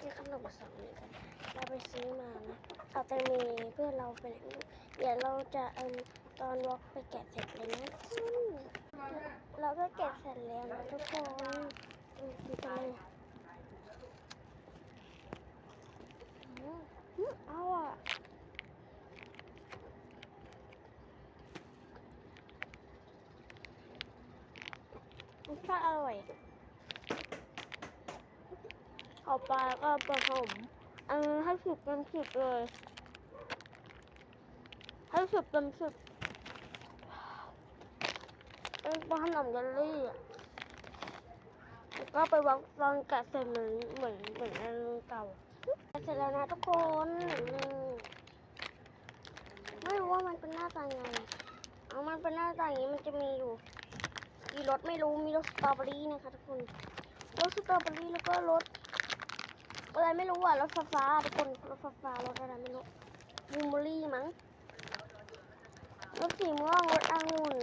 กินขนมสองนี้กัน เราไปซื้อมานะเอาแต่มีเพื่อนเราไปไหนเดี๋ยวเราจะเอมตอนวอล์กไปแกะเสร็จเลยนะเราก็แกะเสร็จแล้วนะทุกคนอืมกินกันเลยอืมเอาอะรสชาติอร่อย อปลาก็ผสมอันนี้ให้สิบเต็มสิบเลย ให้สิบเต็มสิบเป็นขนมเยลลี่อะแล้วก็ไปวางวางแกะเสร็จเหมือนเหมือนเหมือนอันเก่าเสร็จแล้วนะทุกคนไม่รู้ว่ามันเป็นหน้าตาไงเอามันเป็นหน้าตาอย่างนี้มันจะมีอยู่มีรสไม่รู้มีรสสตรอเบอรี่นะคะทุกคนรสสตรอเบอรี่แล้วก็รส อะไรไม่รู้อะรสฟ้าฟ้าทุกคนรสฟ้าฟ้ารสอะไรไม่รู้บลูเบอรี่มั้งรสสีม่วงรสองุ่น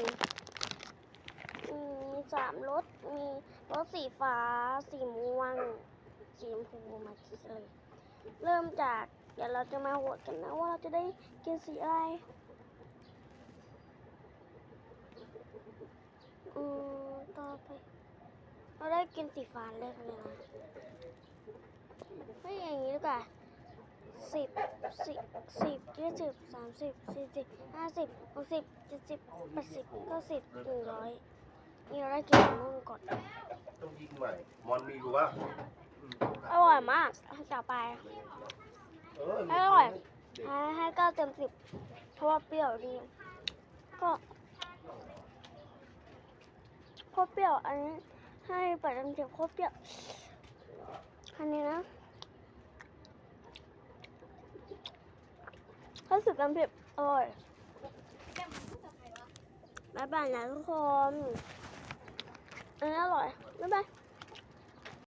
มีสามรสมีรสสีฟ้า สีม่วง สีชมพูมาคิดเลยเริ่มจากเดี๋ยวเราจะมาโหวตกันนะว่าเราจะได้กินสีอะไรอืมต่อไปเราได้กินสีฟ้าเล็กเลยนะ ไม่อย่างนี้ดีกว่าสิบสิบสิบยี่สิบสามสิบสี่สิบห้าสิบหกสิบเจ็ดสิบแปดสิบเก้าสิบหนึ่งร้อยนี่เราได้กินมะม่วงก่อนต้องยิงใหม่มอนมีอยู่วะอร่อยมากต่อไปเอออร่อยให้ให้เก้าเต็มสิบเพราะว่าเปรี้ยวดีก็โคตรเปรี้ยวอันนี้ให้แปดเต็มสิบโคตรเปรี้ยว อันนี้นะให้สิบเต็มสิบอร่อยบ๊ายบายนะทุกคนอันนี้อร่อยบ๊ายบาย